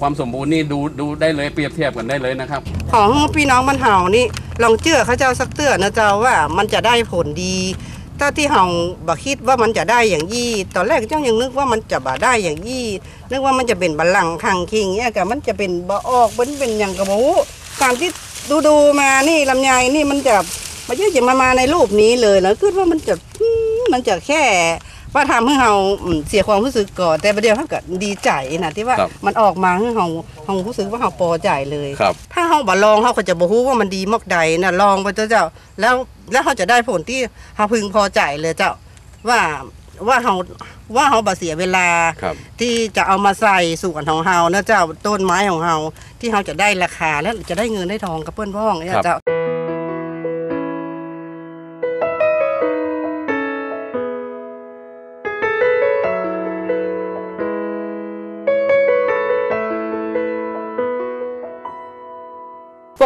ความสมบูรณ์นี่ดูดูได้เลยเปรียบเทียบกันได้เลยนะครับ ของพี่น้องมันเห่านี่ลองเชื่อเขาเจ้าสักเตือนะเจ้าว่ามันจะได้ผลดีถ้าที่เห่าบ่คิดว่ามันจะได้อย่างยี่ ตอนแรกเจ้ายังนึกว่ามันจะบ่ได้อย่างยี่ นึกว่ามันจะเป็นบัลลังคังคิงเนี่ยกับมันจะเป็นบ่ออกเป็นเป็นอย่างกระหมูการที่ดูดูมานี่ลำไยนี่มันจะมาเยอะจะมามาในรูปนี้เลยแล้วคิดว่ามันจะมันจะแค่ ว่าทำให้เราอืมเสียความรู้สึกก่อนแต่ประเดี๋ยวเขาก็ดีใจนะที่ว่าครับมันออกมาให้เราเรารู้สึกว่าเราพอใจเลย ครับ ถ้าเขาบ่ลองเขาก็จะบ่รู้ว่ามันดีมากใดนะลองไปเถอะเจ้าแล้วแล้วเขาจะได้ผลที่เขาพึงพอใจเลยเจ้าว่าว่าเขาว่าเขาบ่เสียเวลา ครับ ที่จะเอามาใส่สวนของเรานะเจ้าต้นไม้ของเราที่เขาจะได้ราคาและจะได้เงินได้ทองกับเพื่อนพ้องเนี่ยเจ้า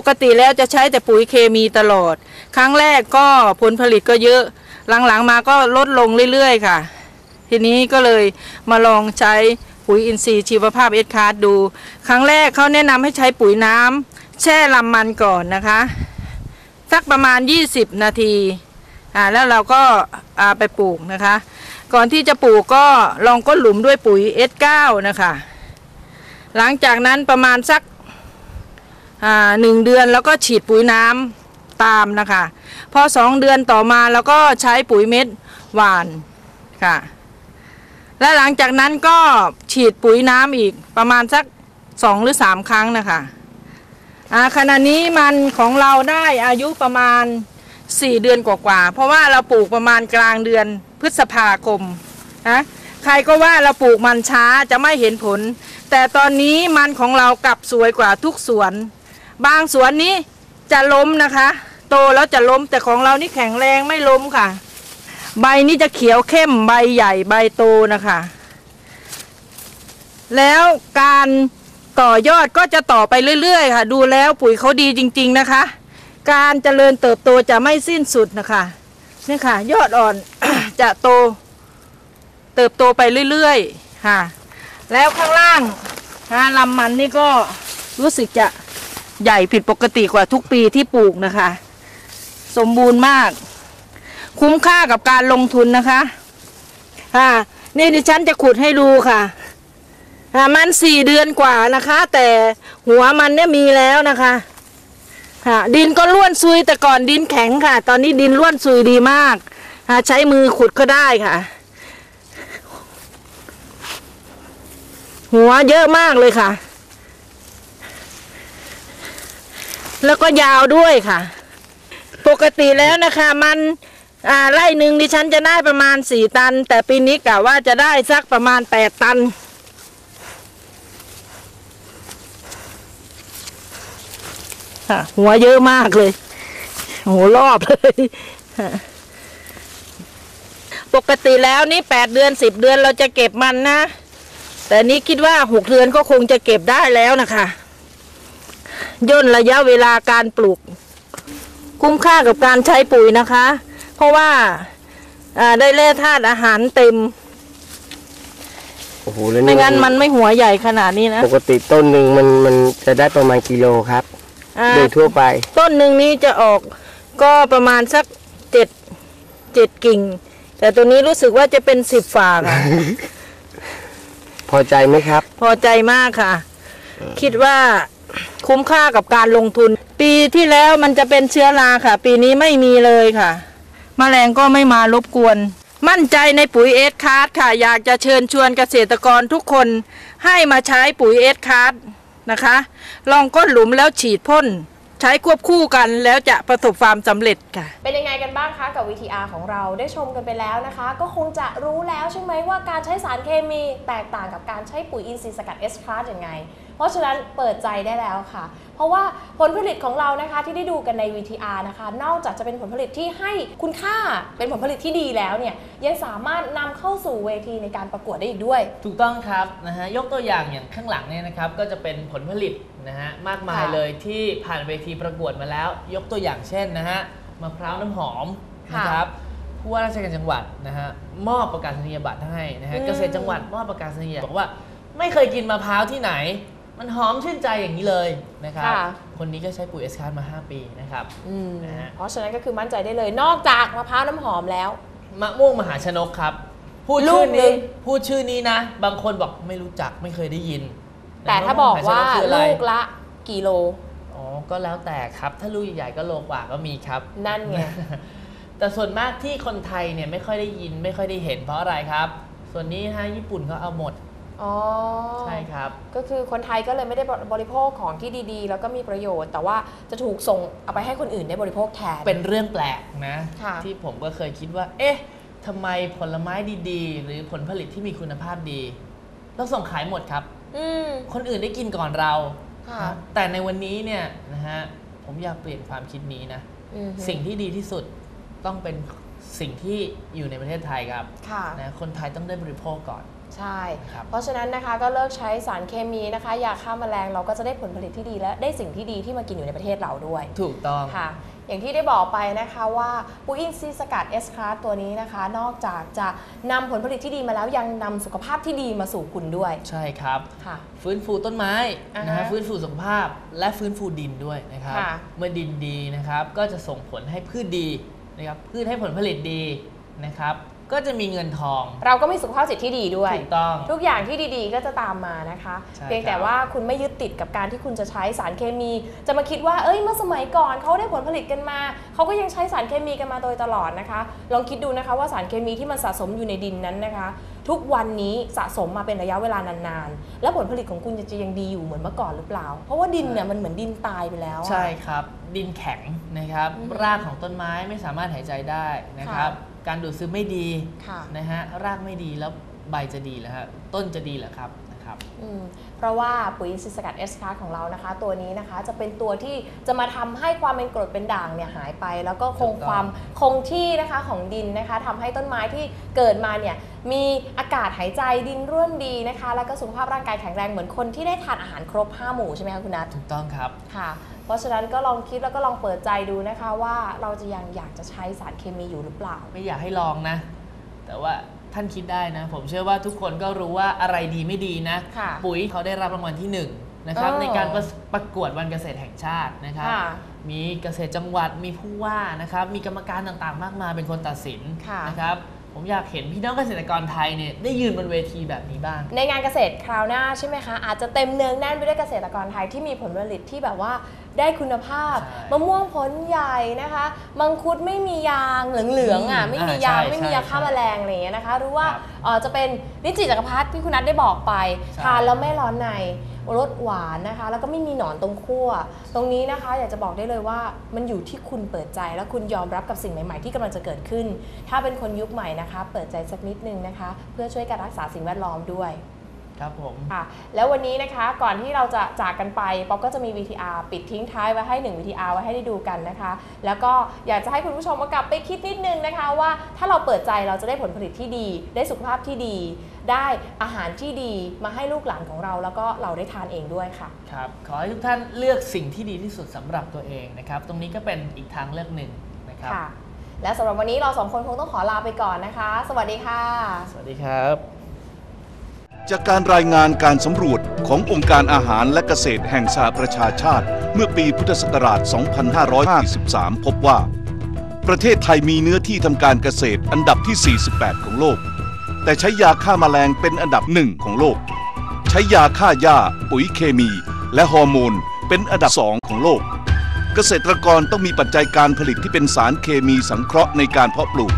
ปกติแล้วจะใช้แต่ปุ๋ยเคมีตลอด ครั้งแรกก็ผลผลิตก็เยอะ หลังๆมาก็ลดลงเรื่อยๆ ค่ะ ทีนี้ก็เลยมาลองใช้ปุ๋ยอินทรีย์ชีวภาพเอสคาร์ดดู ครั้งแรกเขาแนะนำให้ใช้ปุ๋ยน้ำแช่ลำมันก่อนนะคะ สักประมาณ 20 นาทีอ่าแล้วเราก็อ่าไปปลูกนะคะ ก่อนที่จะปลูกก็ลองก้นหลุมด้วยปุ๋ย S9 นะคะ หลังจากนั้นประมาณสัก หนึ่งเดือนแล้วก็ฉีดปุ๋ยน้ำตามนะคะ พอสองเดือนต่อมาแล้วก็ใช้ปุ๋ยเม็ดหวานค่ะ และหลังจากนั้นก็ฉีดปุ๋ยน้ำอีกประมาณสักสองหรือสามครั้งนะคะอ่าขณะนี้มันของเราได้อายุประมาณสี่เดือนกว่าๆเพราะว่าเราปลูกประมาณกลางเดือนพฤษภาคมนะใครก็ว่าเราปลูกมันช้าจะไม่เห็นผล แต่ตอนนี้มันของเรากลับสวยกว่าทุกสวน บางสวนนี้จะล้มนะคะ โตแล้วจะล้มแต่ของเรานี่แข็งแรงไม่ล้มค่ะ ใบนี้จะเขียวเข้มใบใหญ่ใบโตนะคะ แล้วการต่อยอดก็จะต่อไปเรื่อยๆ ค่ะ ดูแล้วปุ๋ยเขาดีจริง ๆนะคะ การเจริญเติบโตจะไม่สิ้นสุดนะคะนี่ค่ะ ยอดอ่อนจะโต เติบโตไปเรื่อยๆค่ะ แล้วข้างล่างนะลำมันนี่ก็รู้สึกจะ ใหญ่ผิดปกติกว่าทุกปีที่ปลูกนะคะ สมบูรณ์มาก คุ้มค่ากับการลงทุนนะคะอ่านี่ดิฉันจะขุดให้ดูค่ะอ่ามันสี่เดือนกว่านะคะ แต่หัวมันเนี่ยมีแล้วนะคะค่ะดินก็ล้วนซุยแต่ก่อนดินแข็งค่ะ ตอนนี้ดินล้วนซุยดีมากอ่าใช้มือขุดก็ได้ค่ะ หัวเยอะมากเลยค่ะ แล้วก็ยาวด้วยค่ะ ปกติแล้วนะคะ มันอ่าไร่หนึ่งดิฉันจะได้ประมาณสี่ตัน แต่ปีนี้กะว่าจะได้สักประมาณแปดตันค่ะหัวเยอะมากเลยโหรอบเลยค่ะปกติแล้วนี่แปดเดือนสิบเดือนเราจะเก็บมันนะ แต่นี้คิดว่าหกเดือนก็คงจะเก็บได้แล้วนะคะ ย่นระยะเวลาการปลูก คุ้มค่ากับการใช้ปุ๋ยนะคะ เพราะว่าอ่าได้แร่ธาตุอาหารเต็มโอ้โหแล้วไม่นี่งั้นมันไม่หัวใหญ่ขนาดนี้นะ ปกติต้นหนึ่งมันมันจะได้ประมาณกิโลครับอ่าโดยทั่วไป ต้นหนึ่งนี้จะออกก็ประมาณสักเจ็ดเจ็ดกิ่ง แต่ตัวนี้รู้สึกว่าจะเป็นสิบฝาค่ะพอใจไหมครับ พอใจมากค่ะ คิดว่า คุ้มค่ากับการลงทุน ปีที่แล้วมันจะเป็นเชื้อราค่ะ ปีนี้ไม่มีเลยค่ะมแมลงก็ไม่มารบกวน มั่นใจในปุ๋ยเอสคาร์ดค่ะ อยากจะเชิญชวนเกษตรกรทุกคนให้มาใช้ปุ๋ยเอสคาร์ดนะคะ ลองก้นหลุมแล้วฉีดพ่น ใช้ควบคู่กันแล้วจะประสบความสำเร็จค่ะ เป็นยังไงกันบ้างคะกับ VTR ของเราได้ชมกันไปแล้วนะคะ ก็คงจะรู้แล้วใช่ไหมว่าการใช้สารเคมีแตกต่างกับการใช้ปุ๋ยอินทรีย์สกัด S Class ยังไง เพราะฉะนั้นเปิดใจได้แล้วค่ะ เพราะว่าผลผลิตของเรานะคะที่ได้ดูกันใน VTR นะคะ นอกจากจะเป็นผลผลิตที่ให้คุณค่าเป็นผลผลิตที่ดีแล้วเนี่ยยังสามารถนำเข้าสู่เวทีในการประกวดได้อีกด้วย ถูกต้องครับนะฮะยกตัวอย่างอย่างข้างหลังเนี่ยนะครับก็จะเป็นผลผลิต นะฮะมากมายค่ะเลยที่ผ่านเวทีประกวดมาแล้ว ยกตัวอย่างเช่นนะฮะมะพร้าวน้ำหอมค่ะนะครับผู้ว่าราชการจังหวัดนะฮะมอบประกาศนียบัตรให้นะฮะอืม เกษตรจังหวัดมอบประกาศนียบัตรบอกว่า ไม่เคยกินมะพร้าวที่ไหน มันหอมชื่นใจอย่างนี้เลยนะครับค่ะ คนนี้ก็ใช้ปุ๋ยเอสคาร์มา 5 ปีนะครับ อืมนะฮะ เพราะฉะนั้นก็คือมั่นใจได้เลย นอกจากมะพร้าวน้ำหอมแล้ว มะม่วงมหาชนกครับ พูดลูชื่กอหนึ่นี้ง พูดชื่อนี้นะ บางคนบอกไม่รู้จักไม่เคยได้ยิน แต่ถ้าบอกว่าะมะม่งมหชนคืออะไรลูกละกี่โลอ๋อก็แล้วแต่ครับถ้าลูกใหญ่ๆก็โลกว่าก็มีครับ นั่นไงแต่ส่วนมากที่คนไทยเนี่ยไม่ค่อยได้ยินไม่ค่อยได้เห็นเพราะอะไรครับ ส่วนนี้ฮะญี่ปุ่นก็เอาหมดอ๋อใช่ครับ ก็คือคนไทยก็เลยไม่ได้บริโภคของที่ดีๆ แล้วก็มีประโยชน์ แต่ว่าจะถูกส่งเอาไปให้คนอื่นได้บริโภคแทน เป็นเรื่องแปลกนะค่ะที่ผมก็เคยคิดว่า เอ๊ะทำไมผลไม้ดีๆ หรือผลผลิตที่มีคุณภาพดีเราส่งขายหมดครับ อืม คนอื่นได้กินก่อนเรา ค่ะครับแต่ในวันนี้เนี่ยนะฮะผมอยากเปลี่ยนความคิดนี้นะ อืมสิ่งที่ดีที่สุดต้องเป็นสิ่งที่อยู่ในประเทศไทยครับค่ะ นะคนไทยต้องได้บริโภคก่อน ใช่ ครับเพราะฉะนั้นนะคะก็เลิกใช้สารเคมีนะคะยาฆ่าแมลงเราก็จะได้ผลผลิตที่ดีและได้สิ่งที่ดีที่มากินอยู่ในประเทศเราด้วย ถูกต้อง ค่ะ อย่างที่ได้บอกไปนะคะว่าปุ๋ยอินทรีย์สกัดเอสคาร์ตัวนี้นะคะ นอกจากจะนำผลผลิตที่ดีมาแล้วยังนำสุขภาพที่ดีมาสู่คุณด้วย ใช่ครับค่ะ ฟื้นฟูต้นไม้อ่าฮะนะฮะฟื้นฟูสุขภาพและฟื้นฟูดินด้วยนะครับค่ะเมื่อดินดีนะครับก็จะส่งผลให้พืชดีนะครับพืชให้ผลผลิตดีนะครับ ก็จะมีเงินทอง เราก็มีสุขภาพจิตที่ดีด้วย ถูกต้อง ทุกอย่างที่ดีๆ ก็จะตามมานะคะ ใช่เพียงแต่ครับ ว่าคุณไม่ยึดติดกับการที่คุณจะใช้สารเคมี จะมาคิดว่า เอ้ย เมื่อสมัยก่อนเขาได้ผลผลิตกันมา เขาก็ยังใช้สารเคมีกันมาโดยตลอดนะคะ ลองคิดดูนะคะว่าสารเคมีที่มันสะสมอยู่ในดินนั้นนะคะ ทุกวันนี้สะสมมาเป็นระยะเวลานานๆ แล้วผลผลิตของคุณจะยังดีอยู่เหมือนเมื่อก่อนหรือเปล่า เพราะว่าดินเนี่ยมันเหมือนดินตายไปแล้วอะ ใช่ครับ ดินแข็งนะครับ อือฮึรากของต้นไม้ไม่สามารถหายใจได้นะครับ การดูดซึมไม่ดีค่ะนะฮะรากไม่ดีแล้วใบจะดีแล้วฮะต้นจะดีเหรอครับนะ ครับอืมเพราะว่าปุ๋ยอินทรีย์สกัดเอสคาของเรานะคะ ตัวนี้นะคะจะเป็นตัวที่จะมาทำให้ความเป็นกรดเป็นด่างเนี่ยหายไป แล้วก็คงถูกต้องความคงที่นะคะของดินนะคะทำให้ต้นไม้ที่เกิดมาเนี่ยมีอากาศหายใจดินร่วนดีนะคะ แล้วก็สุขภาพร่างกายแข็งแรงเหมือนคนที่ได้ทานอาหารครบ 5 หมู่ใช่ไหมคะคุณนัทถูกต้องครับค่ะ เพราะฉะนั้นก็ลองคิดแล้วก็ลองเปิดใจดูนะคะว่าเราจะยังอยากจะใช้สารเคมีอยู่หรือเปล่า ไม่อยากให้ลองนะ แต่ว่า ท่านคิดได้นะ ผมเชื่อว่าทุกคนก็รู้ว่าอะไรดีไม่ดีนะ ค่ะปุ๋ยเขาได้รับรางวัลที่หนึ่งนะครับอ๋อในการประประกวดวันเกษตรแห่งชาตินะครับ ค่ะมีเกษตรจังหวัดมีผู้ว่านะครับ มีกรรมการต่างๆ มากมายเป็นคนตัดสินค่ะ นะครับ ผมอยากเห็นพี่น้องเกษตรกรไทยเนี่ยได้ยืนบนเวทีแบบนี้บ้าง ในงานเกษตรคราวหน้าใช่ไหมคะ อาจจะเต็มเนืองแน่นไปด้วยเกษตรกรไทยที่มีผลผลิตที่แบบว่าได้คุณภาพใช่มะม่วงผลใหญ่นะคะมังคุดไม่มียางเหลืองๆอะอืมไม่มีอ่ายางใช่ไม่มียาฆ่าใช่แมลงอะไรอย่างเงี้ยนะคะหรือว่าครับเอ่อจะเป็นนิจิจักรพรรดิที่คุณนัทได้บอกไปใช่ ทานแล้วไม่ร้อนใน รสหวานนะคะ แล้วก็ไม่มีหนอนตรงขั้วตรงนี้นะคะ อยากจะบอกได้เลยว่ามันอยู่ที่คุณเปิดใจและคุณยอมรับกับสิ่งใหม่ ๆ ที่กำลังจะเกิดขึ้น ถ้าเป็นคนยุคใหม่นะคะ เปิดใจสักนิดนึงนะคะ เพื่อช่วยการรักษาสิ่งแวดล้อมด้วยครับผมค่ะแล้ววันนี้นะคะก่อนที่เราจะจากกันไปป๊อกก็จะมี VTR ปิดทิ้งท้ายไว้ให้ 1 VTR ไว้ให้ได้ดูกันนะคะ แล้วก็อยากจะให้คุณผู้ชมมากลับไปคิดนิดนึงนะคะ ว่าถ้าเราเปิดใจเราจะได้ผลผลิตที่ดี ได้สุขภาพที่ดี ได้อาหารที่ดีมาให้ลูกหลานของเรา แล้วก็เราได้ทานเองด้วยค่ะ ครับ ขอให้ทุกท่านเลือกสิ่งที่ดีที่สุดสำหรับตัวเองนะครับ ตรงนี้ก็เป็นอีกทางเลือกหนึ่งนะครับค่ะและสำหรับวันนี้เราสองคนคงต้องขอลาไปก่อนนะคะ สวัสดีค่ะ สวัสดีครับ จากการรายงานการสำรวจขององค์การอาหารและเกษตรแห่งสหประชาชาติ เมื่อปีพุทธศักราช 2553 พบว่า ประเทศไทยมีเนื้อที่ทำการเกษตรอันดับที่ 48 ของโลก แต่ใช้ยาฆ่าแมลงเป็นอันดับหนึ่งของโลก ใช้ยาฆ่าหญ้าปุ๋ยเคมี และฮอร์โมน เป็นอันดับสองของโลก เกษตรกรต้องมีปัจจัยการผลิตที่เป็นสารเคมีสังเคราะห์ในการเพาะปลูก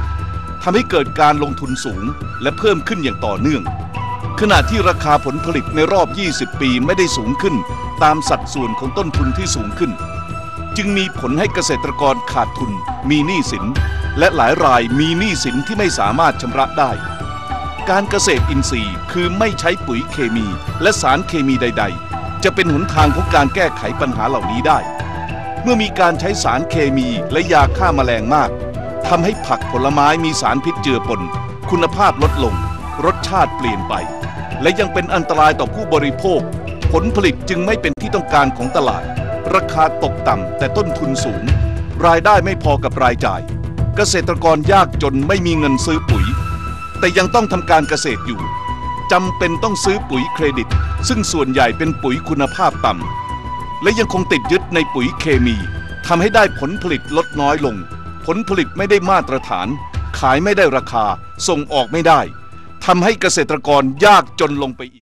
ทำให้เกิดการลงทุนสูงและเพิ่มขึ้นอย่างต่อเนื่อง ขณะที่ราคาผลผลิตในรอบ 20 ปีไม่ได้สูงขึ้น ตามสัดส่วนของต้นทุนที่สูงขึ้น จึงมีผลให้เกษตรกรขาดทุน มีหนี้สิน และหลายรายมีหนี้สินที่ไม่สามารถชำระได้ การเกษตรอินทรีย์คือไม่ใช้ปุ๋ยเคมี และสารเคมีใด ๆ จะเป็นหนทางของการแก้ไขปัญหาเหล่านี้ได้ เมื่อมีการใช้สารเคมีและยาฆ่าแมลงมากทำให้ผักผลไม้มีสารพิษเจือปน คุณภาพลดลง รสชาติเปลี่ยนไป และยังเป็นอันตรายต่อผู้บริโภค ผลผลิตจึงไม่เป็นที่ต้องการของตลาด ราคาตกต่ำแต่ต้นทุนสูง รายได้ไม่พอกับรายจ่าย เกษตรกรยากจนไม่มีเงินซื้อปุ๋ย แต่ยังต้องทำการเกษตรอยู่จำเป็นต้องซื้อปุ๋ยเครดิต ซึ่งส่วนใหญ่เป็นปุ๋ยคุณภาพต่ำและยังคงติดยึดในปุ๋ยเคมีทำให้ได้ผลผลิตลดน้อยลง ผลผลิตไม่ได้มาตรฐาน ขายไม่ได้ราคา ส่งออกไม่ได้ทำให้เกษตรกรยากจนลงไปอีก